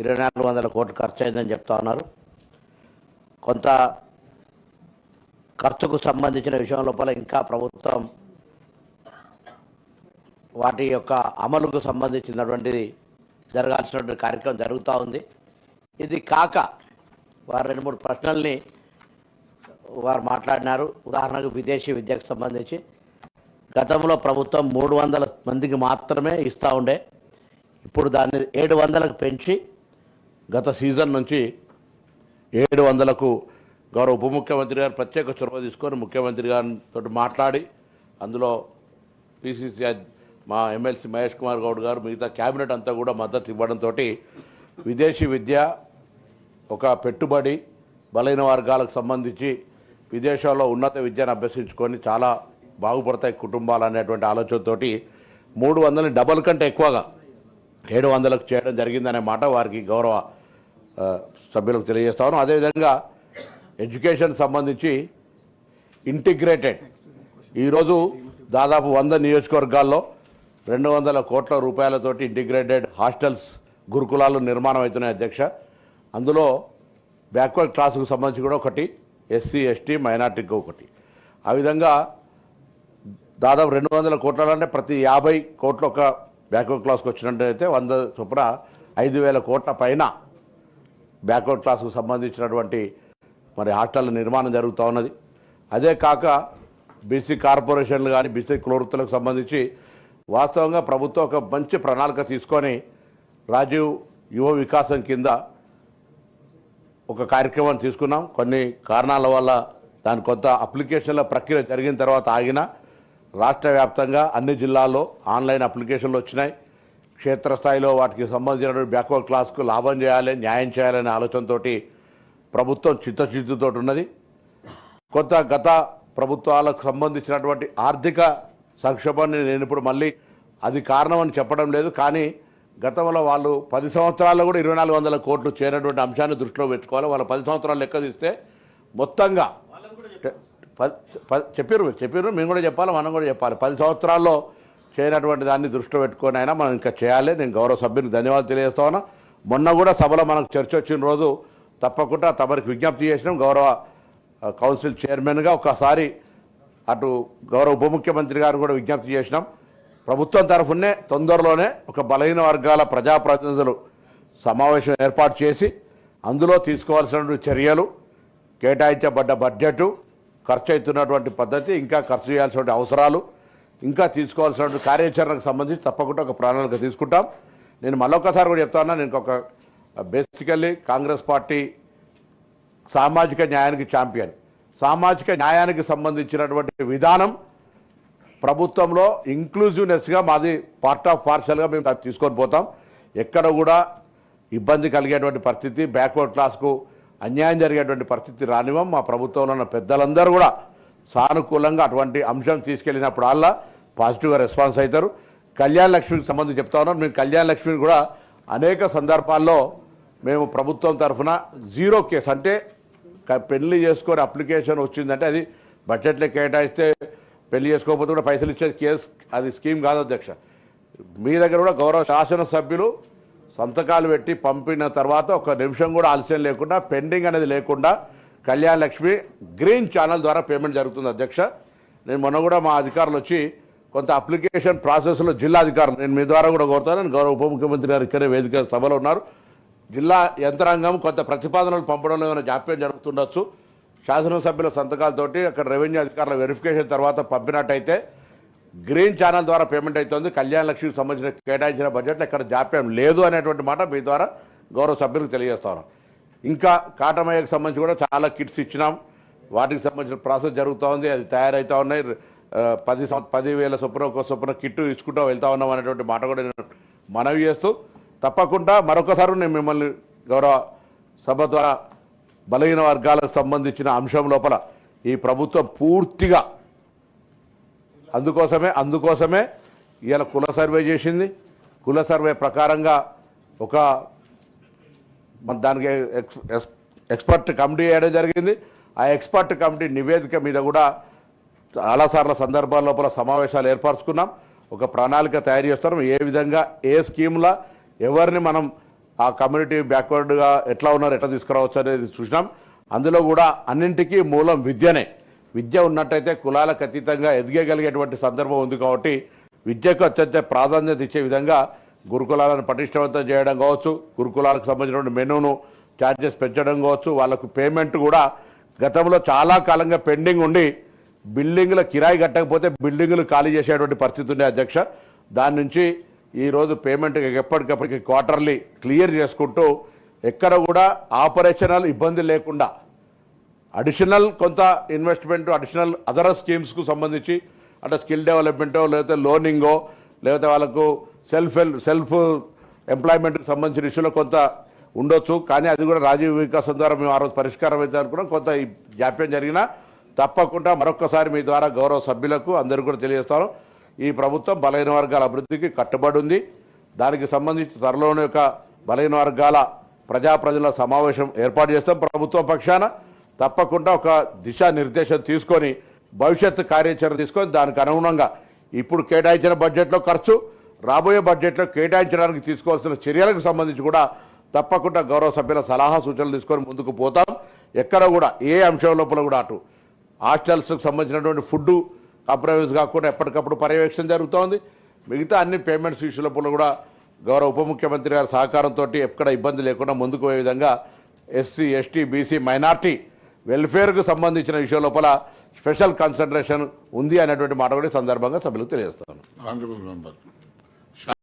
ఇరవై నాలుగు వందల కోట్లు ఖర్చు అయిందని చెప్తా ఉన్నారు. కొంత ఖర్చుకు సంబంధించిన విషయం లోపల ఇంకా ప్రభుత్వం వాటి యొక్క అమలుకు సంబంధించినటువంటిది జరగాల్సినటువంటి కార్యక్రమం జరుగుతూ ఉంది. ఇది కాక వారు రెండు మూడు ప్రశ్నల్ని వారు మాట్లాడినారు. ఉదాహరణకు విదేశీ విద్యకు సంబంధించి. గతంలో ప్రభుత్వం మూడు వందల మందికి మాత్రమే ఇస్తూ ఉండే. ఇప్పుడు దాన్ని ఏడు వందలకు పెంచి గత సీజన్ నుంచి ఏడు వందలకు గౌరవ ఉప ముఖ్యమంత్రి గారు ప్రత్యేక చొరవ తీసుకొని ముఖ్యమంత్రి గారితో మాట్లాడి అందులో పిసిసి మా ఎమ్మెల్సీ మహేష్ కుమార్ గౌడ్ గారు మిగతా క్యాబినెట్ అంతా కూడా మద్దతు ఇవ్వడంతో విదేశీ విద్య ఒక పెట్టుబడి బలైన వర్గాలకు సంబంధించి విదేశాల్లో ఉన్నత విద్యను అభ్యసించుకొని చాలా బాగుపడతాయి కుటుంబాలు అనేటువంటి ఆలోచనతోటి మూడు వందలని డబల్ కంటే ఎక్కువగా ఏడు వందలకు చేయడం జరిగిందనే మాట వారికి గౌరవ సభ్యులకు తెలియజేస్తాను. అదేవిధంగా ఎడ్యుకేషన్ సంబంధించి ఇంటిగ్రేటెడ్ ఈరోజు దాదాపు వంద నియోజకవర్గాల్లో రెండు వందల కోట్ల రూపాయలతోటి ఇంటిగ్రేటెడ్ హాస్టల్స్ గురుకులాలు నిర్మాణం అవుతున్నాయి అధ్యక్ష. అందులో బ్యాక్వర్డ్ క్లాసుకు సంబంధించి కూడా ఒకటి ఎస్సీ ఎస్టీ మైనార్టీకి ఒకటి. ఆ విధంగా దాదాపు రెండు వందల కోట్ల అంటే ప్రతి యాభై కోట్ల ఒక బ్యాక్వర్డ్ క్లాస్కి వచ్చినట్టయితే వంద చొప్పున ఐదు వేల కోట్ల పైన బ్యాక్వర్డ్ క్లాస్కు సంబంధించినటువంటి మరి హాస్టల్ నిర్మాణం జరుగుతూ ఉన్నది. అదే కాక బీసీ కార్పొరేషన్లు కానీ బీసీ క్లోరుతులకు సంబంధించి వాస్తవంగా ప్రభుత్వం ఒక మంచి ప్రణాళిక తీసుకొని రాజీవ్ యువ వికాసం కింద ఒక కార్యక్రమం తీసుకున్నాం. కొన్ని కారణాల వల్ల దాని కొంత అప్లికేషన్ల ప్రక్రియ జరిగిన తర్వాత ఆగినా రాష్ట్ర వ్యాప్తంగా అన్ని జిల్లాల్లో ఆన్లైన్ అప్లికేషన్లు వచ్చినాయి. క్షేత్రస్థాయిలో వాటికి సంబంధించినటువంటి బ్యాక్వర్డ్ క్లాస్కు లాభం చేయాలి న్యాయం చేయాలనే ఆలోచనతో ప్రభుత్వం చిత్తశుద్ధితో ఉన్నది. కొంత గత ప్రభుత్వాలకు సంబంధించినటువంటి ఆర్థిక సంక్షోభాన్ని నేను ఇప్పుడు మళ్ళీ అది కారణం అని చెప్పడం లేదు. కానీ గతంలో వాళ్ళు పది సంవత్సరాల్లో కూడా ఇరవై నాలుగు వందల కోట్లు చేరినటువంటి అంశాన్ని దృష్టిలో పెట్టుకోవాలి. వాళ్ళు పది సంవత్సరాలు లెక్క తీస్తే మొత్తంగా చెప్పారు మీరు చెప్పారు మేము కూడా చెప్పాలి మనం కూడా చెప్పాలి. పది సంవత్సరాల్లో చేయనటువంటి దాన్ని దృష్టిలో పెట్టుకొని అయినా మనం ఇంకా చేయాలి. నేను గౌరవ సభ్యునికి ధన్యవాదాలు తెలియజేస్తా ఉన్నా. మొన్న కూడా సభలో మనకు చర్చ వచ్చిన రోజు తప్పకుండా తమరికి విజ్ఞప్తి చేసినాం. గౌరవ కౌన్సిల్ చైర్మన్గా ఒకసారి అటు గౌరవ ఉప ముఖ్యమంత్రి గారు కూడా విజ్ఞప్తి చేసినాం. ప్రభుత్వం తరఫునే తొందరలోనే ఒక బలహీన వర్గాల ప్రజాప్రతినిధులు సమావేశం ఏర్పాటు చేసి అందులో తీసుకోవాల్సినటువంటి చర్యలు కేటాయించబడ్డ బడ్జెట్ ఖర్చు అవుతున్నటువంటి పద్ధతి ఇంకా ఖర్చు చేయాల్సిన అవసరాలు ఇంకా తీసుకోవాల్సినటువంటి కార్యాచరణకు సంబంధించి తప్పకుండా ఒక ప్రణాళిక తీసుకుంటాం. నేను మళ్ళొకసారి కూడా చెప్తాను నేను ఒక బేసికల్లీ కాంగ్రెస్ పార్టీ సామాజిక న్యాయానికి ఛాంపియన్. సామాజిక న్యాయానికి సంబంధించినటువంటి విధానం ప్రభుత్వంలో ఇంక్లూజివ్నెస్గా మాది పార్ట్ ఆఫ్ పార్షల్గా మేము తీసుకొని పోతాం. ఎక్కడ కూడా ఇబ్బంది కలిగేటువంటి పరిస్థితి బ్యాక్వర్డ్ క్లాస్కు అన్యాయం జరిగేటువంటి పరిస్థితి రానివ్వం. మా ప్రభుత్వంలో ఉన్న పెద్దలందరూ కూడా సానుకూలంగా అటువంటి అంశం తీసుకెళ్ళినప్పుడు అల్లా పాజిటివ్గా రెస్పాన్స్ అవుతారు. కళ్యాణ లక్ష్మికి సంబంధించి చెప్తా ఉన్నాను. మేము కళ్యాణ లక్ష్మిని కూడా అనేక సందర్భాల్లో మేము ప్రభుత్వం తరఫున జీరో కేసు అంటే పెళ్ళి చేసుకొని అప్లికేషన్ వచ్చిందంటే అది బడ్జెట్లో కేటాయిస్తే పెళ్ళి చేసుకోకపోతే కూడా పైసలు ఇచ్చే కేసు అది స్కీమ్ కాదు అధ్యక్ష. మీ దగ్గర కూడా గౌరవ శాసనసభ్యులు సంతకాలు పెట్టి పంపిన తర్వాత ఒక నిమిషం కూడా ఆలస్యం లేకుండా పెండింగ్ అనేది లేకుండా కళ్యాణ లక్ష్మి గ్రీన్ ఛానల్ ద్వారా పేమెంట్ జరుగుతుంది అధ్యక్ష. నేను మొన్న కూడా మా అధికారులు వచ్చి కొంత అప్లికేషన్ ప్రాసెస్లో జిల్లా అధికారులు నేను మీ ద్వారా కూడా కోరుతాను నేను గౌరవ ఉప ముఖ్యమంత్రి గారు ఇక్కడే వేదిక సభలో ఉన్నారు. జిల్లా యంత్రాంగం కొంత ప్రతిపాదనలు పంపడంలో ఏమైనా జాప్యం జరుగుతుండొచ్చు. శాసనసభ్యుల సంతకాలతోటి అక్కడ రెవెన్యూ అధికారుల వెరిఫికేషన్ తర్వాత పంపినట్టయితే గ్రీన్ ఛానల్ ద్వారా పేమెంట్ అవుతుంది. కళ్యాణ లక్ష్మికి సంబంధించిన కేటాయించిన బడ్జెట్లో ఎక్కడ జాప్యం లేదు అనేటువంటి మాట మీ ద్వారా గౌరవ సభ్యులకు తెలియజేస్తాను. ఇంకా కాటమయ్యకు సంబంధించి కూడా చాలా కిట్స్ ఇచ్చినాం. వాటికి సంబంధించిన ప్రాసెస్ జరుగుతూ ఉంది అది తయారవుతూ ఉన్నాయి. పది పదివేల చొప్పున ఒక చొప్పున కిట్టు ఇచ్చుకుంటూ వెళ్తా ఉన్నాం అనేటువంటి మాట కూడా నేను మనవి చేస్తూ తప్పకుండా మరొకసారి నేను మిమ్మల్ని గౌరవ సభ ద్వారా బలహీన వర్గాలకు సంబంధించిన అంశం లోపల ఈ ప్రభుత్వం పూర్తిగా అందుకోసమే అందుకోసమే ఇవాళ కుల సర్వే చేసింది. కుల సర్వే ప్రకారంగా ఒక దానికి ఎక్స్పర్ట్ కమిటీ వేయడం జరిగింది. ఆ ఎక్స్పర్ట్ కమిటీ నివేదిక మీద కూడా చాలాసార్లు సందర్భాల లోపల సమావేశాలు ఏర్పరచుకున్నాం. ఒక ప్రణాళిక తయారు చేస్తున్నాం. ఏ విధంగా ఏ స్కీమ్లా ఎవరిని మనం ఆ కమ్యూనిటీ బ్యాక్వర్డ్గా ఎట్లా ఉన్నారు ఎట్లా తీసుకురావచ్చు అనేది చూసినాం. అందులో కూడా అన్నింటికీ మూలం విద్యనే. విద్య ఉన్నట్టయితే కులాలకు అతీతంగా ఎదిగగలిగేటువంటి సందర్భం ఉంది కాబట్టి విద్యకు అత్యంత ప్రాధాన్యత ఇచ్చే విధంగా గురుకులాలను పటిష్టవంతం చేయడం కావచ్చు గురుకులాలకు సంబంధించినటువంటి మెనూను ఛార్జెస్ పెంచడం కావచ్చు వాళ్ళకు పేమెంట్ కూడా గతంలో చాలా కాలంగా పెండింగ్ ఉండి బిల్డింగ్ల కిరాయి కట్టకపోతే బిల్డింగులు ఖాళీ చేసేటువంటి పరిస్థితి ఉంది అధ్యక్ష. దాని నుంచి ఈరోజు పేమెంట్ ఎప్పటికప్పటికి క్వార్టర్లీ క్లియర్ చేసుకుంటూ ఎక్కడ కూడా ఆపరేషనల్ ఇబ్బంది లేకుండా అడిషనల్ కొంత ఇన్వెస్ట్మెంట్ అడిషనల్ అదర్ స్కీమ్స్కు సంబంధించి అంటే స్కిల్ డెవలప్మెంటో లేకపోతే లోనింగో లేకపోతే వాళ్ళకు సెల్ఫ్ సెల్ఫ్ ఎంప్లాయ్మెంట్కి సంబంధించిన ఇష్యూలో కొంత ఉండొచ్చు. కానీ అది కూడా రాజీవ్ వికాసం ద్వారా మేము ఆ రోజు పరిష్కారం అయితే అనుకున్నాం. కొంత ఈ జాప్యం జరిగినా తప్పకుండా మరొకసారి మీ ద్వారా గౌరవ సభ్యులకు అందరికీ కూడా తెలియజేస్తాను. ఈ ప్రభుత్వం బలహీన వర్గాల అభివృద్ధికి కట్టుబడి ఉంది. దానికి సంబంధించి త్వరలోనే ఒక బలహీన వర్గాల ప్రజాప్రతినిధుల సమావేశం ఏర్పాటు చేస్తాం ప్రభుత్వం పక్షాన. తప్పకుండా ఒక దిశానిర్దేశం తీసుకొని భవిష్యత్తు కార్యాచరణ తీసుకొని దానికి అనుగుణంగా ఇప్పుడు కేటాయించిన బడ్జెట్లో ఖర్చు రాబోయే బడ్జెట్లో కేటాయించడానికి తీసుకోవాల్సిన చర్యలకు సంబంధించి కూడా తప్పకుండా గౌరవ సభ్యుల సలహా సూచనలు తీసుకొని ముందుకు పోతాం. ఎక్కడ కూడా ఏ అంశం లోపల కూడా అటు హాస్టల్స్కి సంబంధించినటువంటి ఫుడ్ కాంప్రమైజ్ కాకుండా ఎప్పటికప్పుడు పర్యవేక్షణ జరుగుతోంది. మిగతా అన్ని పేమెంట్స్ ఇష్యూ లోపల కూడా గౌరవ ఉప ముఖ్యమంత్రి గారి సహకారంతో ఎక్కడ ఇబ్బంది లేకుండా ముందుకు పోయే విధంగా ఎస్సీ ఎస్టీ బీసీ మైనార్టీ వెల్ఫేర్కు సంబంధించిన విషయం లోపల స్పెషల్ కన్సన్ట్రేషన్ ఉంది అనేటువంటి మాట కూడా సందర్భంగా సభ్యులకు తెలియజేస్తాను.